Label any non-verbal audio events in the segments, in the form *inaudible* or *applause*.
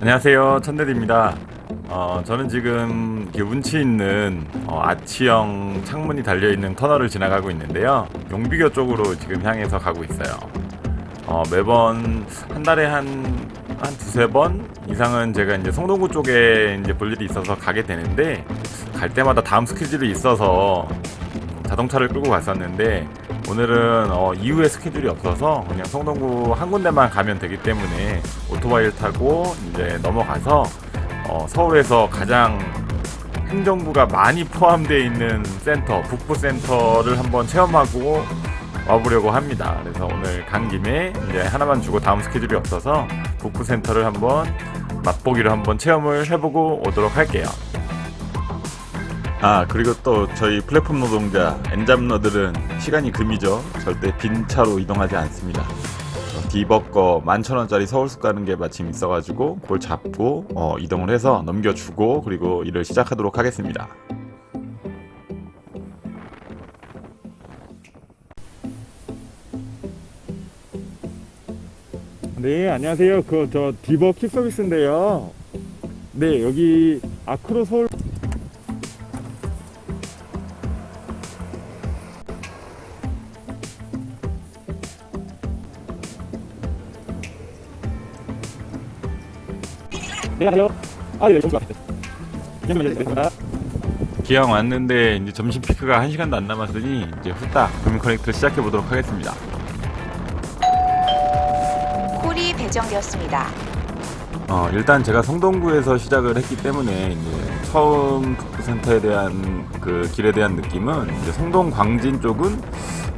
안녕하세요. 천대리입니다. 어, 저는 지금 운치 있는 어, 아치형 창문이 달려있는 터널을 지나가고 있는데요. 용비교 쪽으로 지금 향해서 가고 있어요. 어, 매번 한 달에 한, 한 두세 번 이상은 제가 이제 성동구 쪽에 이제 볼 일이 있어서 가게 되는데 갈 때마다 다음 스케줄이 있어서 자동차를 끌고 갔었는데 오늘은 어, 이후에 스케줄이 없어서 그냥 성동구 한 군데만 가면 되기 때문에 오토바이를 타고 이제 넘어가서 어, 서울에서 가장 행정부가 많이 포함되어 있는 센터 북부 센터를 한번 체험하고 와보려고 합니다. 그래서 오늘 간 김에 이제 하나만 주고 다음 스케줄이 없어서 북부 센터를 한번 맛보기로 한번 체험을 해보고 오도록 할게요. 아 그리고 또 저희 플랫폼 노동자 엔잡러들은 시간이 금이죠. 절대 빈 차로 이동하지 않습니다. 어, 디버거 만천원짜리 서울숲 가는 게 마침 있어가지고 그걸 잡고 어, 이동을 해서 넘겨주고 그리고 일을 시작하도록 하겠습니다. 네 안녕하세요. 그 저 디버 킥 서비스인데요. 네 여기 아크로 서울 안녕하세요. 아, 예, 같아요. 기왕 왔는데 이제 점심 피크가 1시간도 안 남았으니 이제 후딱 구민 커넥트 시작해 보도록 하겠습니다. 콜이 배정되었습니다. 어, 일단 제가 성동구에서 시작을 했기 때문에 이제 처음 북부센터에 대한 그 길에 대한 느낌은 이제 성동 광진 쪽은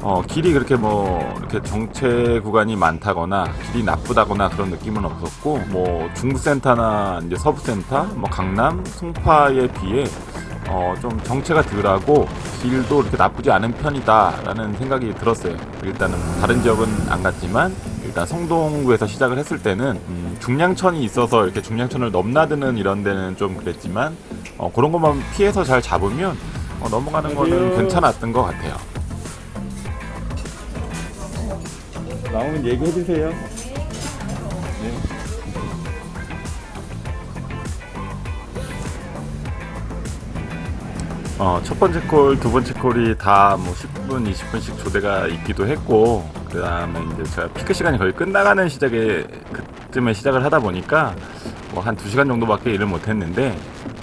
어, 길이 그렇게 뭐 이렇게 정체 구간이 많다거나 길이 나쁘다거나 그런 느낌은 없었고 뭐 중부센터나 이제 서부센터, 뭐 강남, 송파에 비해 어, 좀 정체가 덜하고 길도 이렇게 나쁘지 않은 편이다라는 생각이 들었어요. 일단은 다른 지역은 안 갔지만 일단 성동구에서 시작을 했을 때는 음, 중량천이 있어서 이렇게 중량천을 넘나드는 이런 데는 좀 그랬지만 어, 그런 것만 피해서 잘 잡으면 어, 넘어가는 거는 안녕하세요. 괜찮았던 것 같아요. 나오면 얘기해 주세요. 네. 어, 첫 번째 콜, 두 번째 콜이 다 뭐 10분, 20분씩 조대가 있기도 했고, 그 다음에 이제 제가 피크 시간이 거의 끝나가는 시작에, 그쯤에 시작을 하다 보니까, 뭐 한 2시간 정도밖에 일을 못 했는데,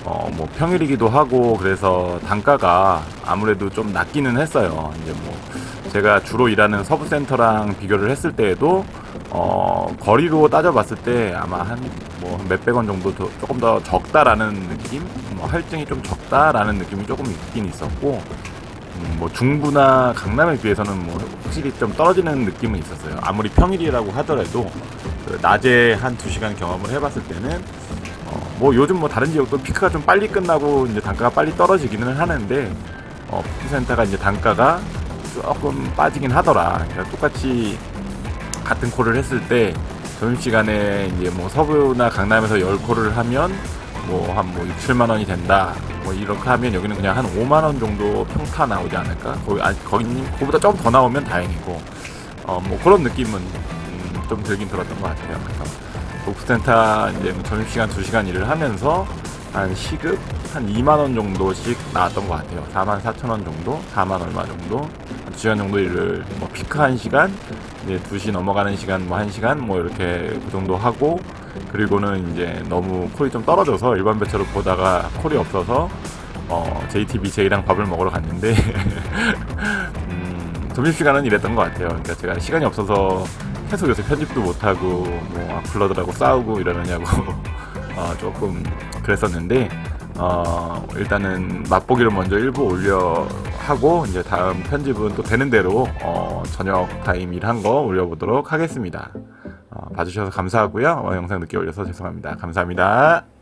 어, 뭐 평일이기도 하고, 그래서 단가가 아무래도 좀 낮기는 했어요. 이제 뭐, 제가 주로 일하는 서부센터랑 비교를 했을 때에도, 어, 거리로 따져봤을 때 아마 한 뭐 몇백 원 정도 더, 조금 더 적다라는 느낌? 뭐 할증이 좀 적다라는 느낌이 조금 있긴 있었고, 음, 뭐 중부나 강남에 비해서는 뭐 확실히 좀 떨어지는 느낌은 있었어요. 아무리 평일이라고 하더라도 그 낮에 한 두 시간 경험을 해봤을 때는 어, 뭐 요즘 뭐 다른 지역도 피크가 좀 빨리 끝나고 이제 단가가 빨리 떨어지기는 하는데 어, 피크센터가 이제 단가가 조금 빠지긴 하더라. 그러니까 똑같이 같은 콜을 했을 때 점심시간에 이제 뭐 서부나 강남에서 10콜을 하면 뭐 한뭐 6, 7만 원이 된다. 뭐 이렇게 하면 여기는 그냥 한 5만 원 정도 평타 나오지 않을까? 거기 아 거기 그보다 조금 더 나오면 다행이고 어 뭐 그런 느낌은 음, 좀 들긴 들었던 것 같아요. 그래서 오프센터 이제 뭐 점심시간 2시간 일을 하면서 한 시급 한 2만 원 정도씩 나왔던 것 같아요. 4만 4천 원 정도, 4만 얼마 정도, 한 2시간 정도 일을 뭐 피크 1시간, 이제 2시 넘어가는 시간 뭐 1시간 뭐 이렇게 그 정도 하고 그리고는 이제 너무 콜이 좀 떨어져서 일반 배차로 보다가 콜이 없어서 어, JTB 제이랑 밥을 먹으러 갔는데 *laughs* 음, 점심시간은 이랬던 것 같아요. 그러니까 제가 시간이 없어서 계속 요새 편집도 못하고 뭐 악플러들하고 싸우고 이러느냐고 *laughs* 어, 조금 그랬었는데 어, 일단은 맛보기를 먼저 일부 올려 하고 이제 다음 편집은 또 되는 대로 어, 저녁 타임 일한 거 올려보도록 하겠습니다. 어, 봐주셔서 감사하고요. 어, 영상 늦게 올려서 죄송합니다. 감사합니다.